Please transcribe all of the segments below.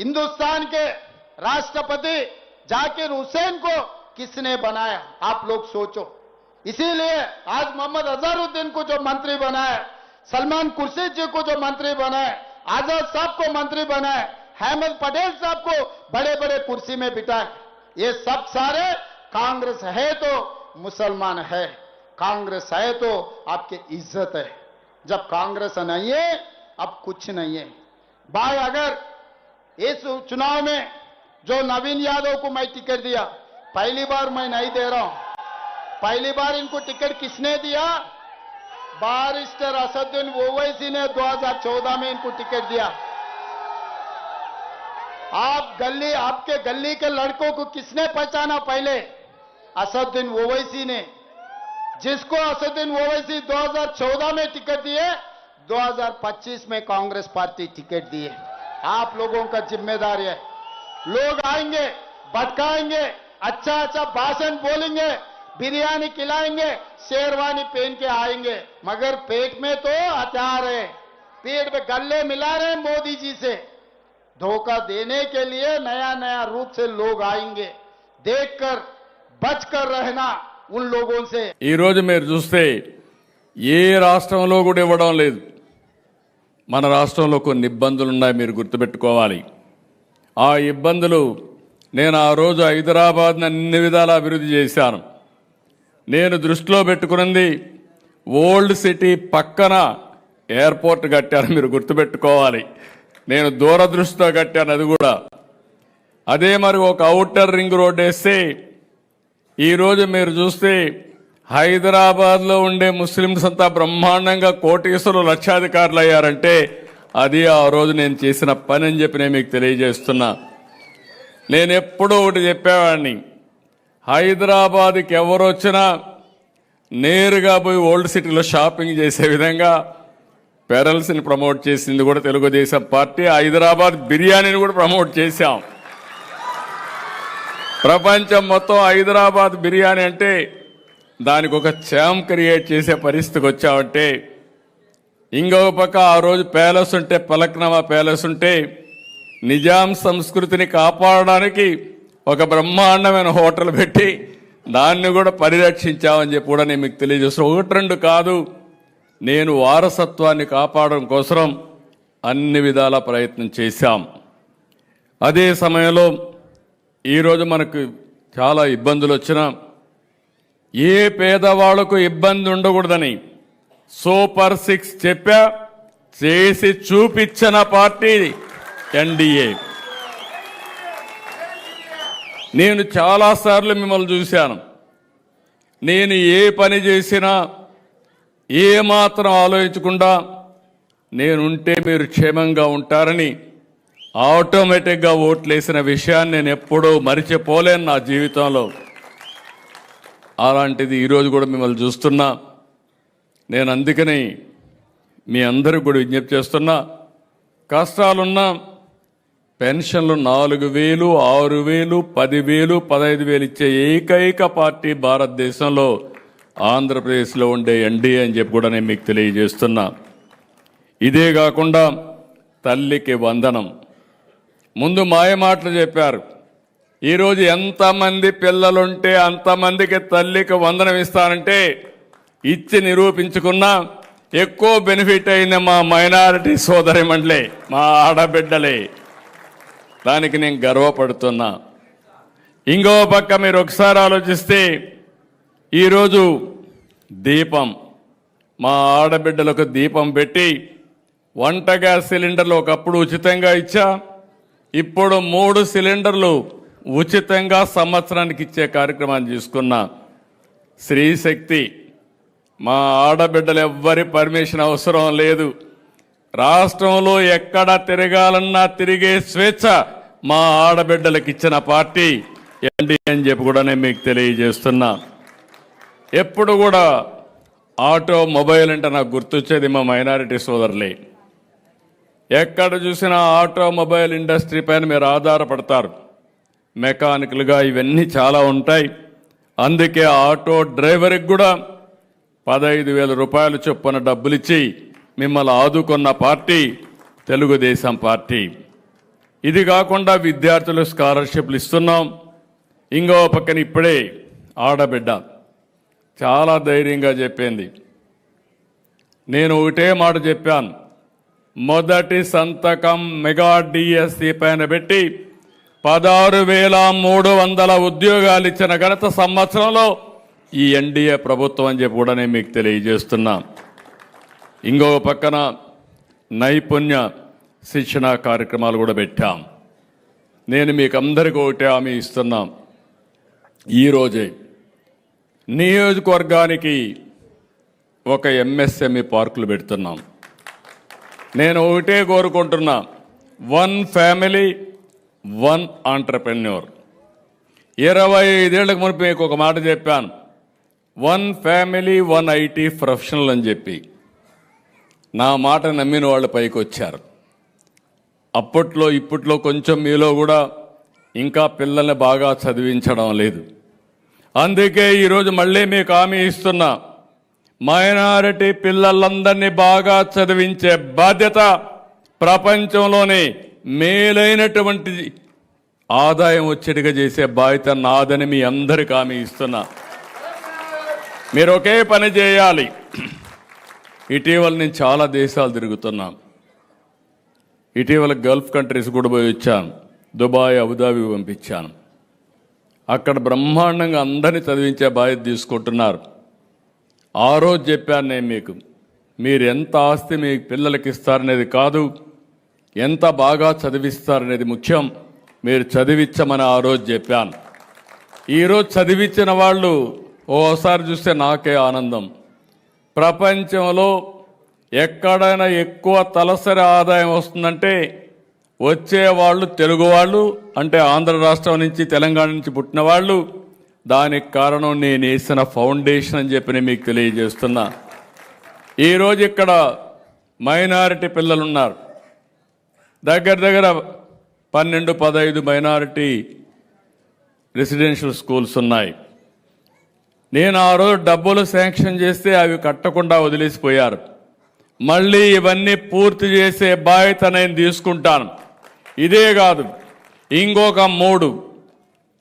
हिंदुस्तान के राष्ट्रपति जाकिर हुसैन को किसने बनाया? आप लोग सोचो। इसीलिए आज मोहम्मद अजहरुद्दीन को जो मंत्री बनाया सलमान कुर्शीद जी को जो मंत्री बनाए, आज़ाद साहब को मंत्री बनाए अहमद पटेल साहब को बड़े बड़े कुर्सी में बिठाए। ये सब सारे कांग्रेस है तो मुसलमान है, कांग्रेस है तो आपकी इज़्ज़त है। जब कांग्रेस नहीं है, अब कुछ नहीं है। भाई, अगर इस चुनाव में जो नवीन यादव को मैं टिकट दिया, पहली बार मैं नहीं दे रहा हूँ। पहली बार इनको टिकट किसने दिया? बारिस्टर असदुद्दीन ओवैसी ने 2014 में इनको टिकट दिया। आप गली, आपके गली के लड़कों को किसने पहचाना पहले? असदुद्दीन ओवैसी ने। जिसको असदुद्दीन ओवैसी 2014 में टिकट दिए 2025 में कांग्रेस पार्टी टिकट दिए। आप लोगों का जिम्मेदारी है लोग आएंगे भटकाएंगे अच्छा अच्छा भाषण बोलेंगे बिरयानी खिलाएंगे शेरवानी पहन के आएंगे मगर पेट में तो हथियार है पेट में गले मिला रहे हैं मोदी जी से धोखा देने के लिए नया नया रूप से लोग आएंगे देखकर बचकर रहना उन लोगों से ఈ రోజు మీరు చూస్తే ఏ రాష్ట్రంలో కూడా ఇవ్వడం లేదు మన రాష్ట్రంలో కొన్ని ఇబ్బందులు ఉన్నాయి మీరు గుర్తుపెట్టుకోవాలి. ఆ ఇబ్బందులు నేను ఆ రోజు హైదరాబాద్ని అన్ని విధాలా అభివృద్ధి చేశాను. నేను దృష్టిలో పెట్టుకున్నది ఓల్డ్ సిటీ పక్కన ఎయిర్పోర్ట్ కట్టాను మీరు గుర్తుపెట్టుకోవాలి. నేను దూరదృష్టితో కట్టాను అది కూడా. అదే మరి ఒక అవుటర్ రింగ్ రోడ్ వేస్తే ఈరోజు మీరు చూస్తే హైదరాబాద్లో ఉండే ముస్లింస్ అంతా బ్రహ్మాండంగా కోటీశ్వరులు లక్షాధికారులు అయ్యారంటే అది ఆ రోజు నేను చేసిన పని అని చెప్పి నేను మీకు తెలియజేస్తున్నా. నేను ఎప్పుడూ ఒకటి చెప్పేవాడిని. హైదరాబాద్కి ఎవరు వచ్చినా నేరుగా పోయి ఓల్డ్ సిటీలో షాపింగ్ చేసే విధంగా పెరల్స్ని ప్రమోట్ చేసింది కూడా తెలుగుదేశం పార్టీ. హైదరాబాద్ బిర్యానీని కూడా ప్రమోట్ చేశాం. ప్రపంచం మొత్తం హైదరాబాద్ బిర్యానీ అంటే దానికి ఒక ఛామ్ క్రియేట్ చేసే పరిస్థితికి వచ్చామంటే ఇంకొక పక్క ఆ రోజు ప్యాలెస్ ఉంటే పలక్నమా ప్యాలెస్ ఉంటే నిజాం సంస్కృతిని కాపాడడానికి ఒక బ్రహ్మాండమైన హోటల్ పెట్టి దాన్ని కూడా పరిరక్షించామని చెప్పి కూడా నేను మీకు తెలియజేస్తాను ఒకటి రెండు కాదు నేను వారసత్వాన్ని కాపాడడం కోసం అన్ని విధాల ప్రయత్నం చేశాం. అదే సమయంలో ఈరోజు మనకు చాలా ఇబ్బందులు వచ్చినా ఏ పేదవాళ్ళకు ఇబ్బంది ఉండకూడదని సూపర్ సిక్స్ చెప్పా చేసి చూపించిన పార్టీ ఎన్డీఏ నేను చాలాసార్లు మిమ్మల్ని చూశాను. నేను ఏ పని చేసినా ఏమాత్రం ఆలోచించకుండా నేనుంటే మీరు క్షేమంగా ఉంటారని ఆటోమేటిక్గా ఓట్లేసిన విషయాన్ని నేను ఎప్పుడూ మరిచిపోలేను నా జీవితంలో. అలాంటిది ఈరోజు కూడా మిమ్మల్ని చూస్తున్నా. నేను అందుకని మీ అందరికి కూడా విజ్ఞప్తి చేస్తున్నా. కష్టాలున్నా పెన్షన్లు నాలుగు వేలు ఆరు వేలు పదివేలు పదహైదు వేలు ఇచ్చే ఏకైక పార్టీ భారతదేశంలో ఆంధ్రప్రదేశ్లో ఉండే ఎన్డీఏ అని చెప్పి కూడా నేను మీకు తెలియజేస్తున్నా. ఇదే కాకుండా తల్లికి వందనం. ముందు మాయ మాటలు చెప్పారు. ఈరోజు ఎంతమంది పిల్లలుంటే అంతమందికి తల్లికి వందనం ఇస్తానంటే ఇచ్చి నిరూపించుకున్నా ఎక్కువ బెనిఫిట్ అయింది మా మైనారిటీ సోదరి మండలే మా ఆడబిడ్డలే. దానికి నేను గర్వపడుతున్నా. ఇంకో పక్క మీరు ఒకసారి ఆలోచిస్తే ఈరోజు దీపం మా ఆడబిడ్డలకు దీపం పెట్టి వంట గ్యాస్ సిలిండర్లు ఒకప్పుడు ఉచితంగా ఇచ్చా ఇప్పుడు మూడు సిలిండర్లు ఉచితంగా సంవత్సరానికి ఇచ్చే కార్యక్రమాన్ని తీసుకున్న స్త్రీశక్తి మా ఆడబిడ్డలు ఎవ్వరి పర్మిషన్ అవసరం లేదు. రాష్ట్రంలో ఎక్కడ తిరగాలన్నా తిరిగే స్వేచ్ఛ మా ఆడబిడ్డలకు ఇచ్చిన పార్టీ ఎన్డీఏ అని చెప్పి కూడా నేను మీకు తెలియజేస్తున్నా. ఎప్పుడు కూడా ఆటో మొబైల్ అంటే నాకు గుర్తొచ్చేది మా మైనారిటీ సోదరులే. ఎక్కడ చూసినా ఆటోమొబైల్ ఇండస్ట్రీ పైన మీరు ఆధారపడతారు. మెకానికల్గా ఇవన్నీ చాలా ఉంటాయి. అందుకే ఆటో డ్రైవర్కి కూడా పదహైదు వేల రూపాయలు చొప్పున డబ్బులిచ్చి మిమ్మల్ని ఆదుకున్న పార్టీ తెలుగుదేశం పార్టీ. ఇది కాకుండా విద్యార్థులు స్కాలర్షిప్లు ఇస్తున్నాం. ఇంకో పక్కన ఇప్పుడే ఆడబిడ్డ చాలా ధైర్యంగా చెప్పింది. నేను ఒకటే మాట చెప్పాను. మొదటి సంతకం మెగా డిఎస్సి పైన పెట్టి పదహారు వేల మూడు వందల ఉద్యోగాలు ఇచ్చిన గణత సంవత్సరంలో ఈ ఎన్డీఏ ప్రభుత్వం అని చెప్పి కూడా నేను మీకు తెలియజేస్తున్నా. ఇంకొక పక్కన నైపుణ్య శిక్షణ కార్యక్రమాలు కూడా పెట్టాం. నేను మీకు అందరికీ ఒకటే హామీ ఇస్తున్నాం. ఈరోజే నియోజకవర్గానికి ఒక ఎంఎస్ఎంఈ పార్కులు పెడుతున్నాం. నేను ఒకటే కోరుకుంటున్నా. One family one entrepreneur. ఇరవై ఐదేళ్ళకు మునుపు మీకు ఒక మాట చెప్పాను. One family one IT professional అని చెప్పి. నా మాట నమ్మిన వాళ్ళు పైకి వచ్చారు అప్పట్లో ఇప్పట్లో కొంచెం మీలో కూడా ఇంకా పిల్లల్ని బాగా చదివించడం లేదు. అందుకే ఈరోజు మళ్ళీ మీకు హామీ ఇస్తున్నా. మైనారిటీ పిల్లలందరినీ బాగా చదివించే బాధ్యత ప్రపంచంలోనే మేలైనటువంటి ఆదాయం వచ్చేట్టుగా చేసే బాధ్యత నాదని మీ అందరికి హామీ ఇస్తున్నా. మీరు ఒకే పని చేయాలి. ఇటీవల నేను చాలా దేశాలు తిరుగుతున్నా. ఇటీవల గల్ఫ్ కంట్రీస్ కూడా పోయి వచ్చాను. దుబాయ్ అబుదాబి పంపించాను. అక్కడ బ్రహ్మాండంగా అందరినీ చదివించే బాధ్యత తీసుకుంటున్నారు. ఆ రోజు చెప్పాను నేను మీకు మీరు ఎంత ఆస్తి మీ పిల్లలకి ఇస్తారనేది కాదు. ఎంత బాగా చదివిస్తారనేది ముఖ్యం. మీరు చదివించమని ఆ రోజు చెప్పాను. ఈరోజు చదివించిన వాళ్ళు ఓసారి చూస్తే నాకే ఆనందం. ప్రపంచంలో ఎక్కడైనా ఎక్కువ తలసరి ఆదాయం వస్తుందంటే వచ్చేవాళ్ళు తెలుగు వాళ్ళు అంటే ఆంధ్ర రాష్ట్రం నుంచి తెలంగాణ నుంచి పుట్టిన వాళ్ళు దానికి కారణం నేను వేసిన ఫౌండేషన్ అని చెప్పి నేను మీకు తెలియజేస్తున్నా. ఈరోజు ఇక్కడ మైనారిటీ పిల్లలు ఉన్నారు దగ్గర దగ్గర పన్నెండు పదహైదు మైనారిటీ రెసిడెన్షియల్ స్కూల్స్ ఉన్నాయి. నేను ఆ రోజు డబ్బులు శాంక్షన్ చేస్తే అవి కట్టకుండా వదిలేసిపోయారు. మళ్ళీ ఇవన్నీ పూర్తి చేసే బాధ్యత నేను తీసుకుంటాను. ఇదే కాదు ఇంకొక మూడు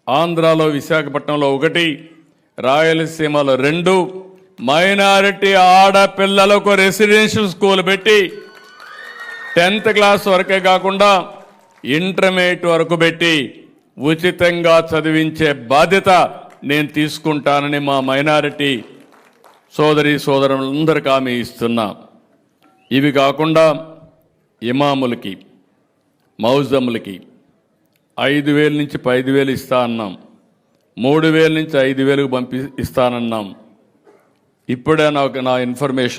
ఆంధ్రాలో విశాఖపట్నంలో ఒకటి రాయలసీమలో రెండు మైనారిటీ ఆడపిల్లలకు రెసిడెన్షియల్ స్కూల్ పెట్టి టెన్త్ క్లాస్ వరకే కాకుండా ఇంటర్మీడియట్ వరకు పెట్టి ఉచితంగా చదివించే బాధ్యత నేను తీసుకుంటానని మా మైనారిటీ సోదరి సోదరులందరికీ హామీ ఇస్తున్నా. ఇవి కాకుండా ఇమాములకి మౌజములకి ఐదు వేల నుంచి పైదు వేలు ఇస్తా అన్నాం. మూడు వేల నుంచి ఐదు వేలకు పంపి ఇస్తానన్నాం. ఇప్పుడే నాకు నా ఇన్ఫర్మేషన్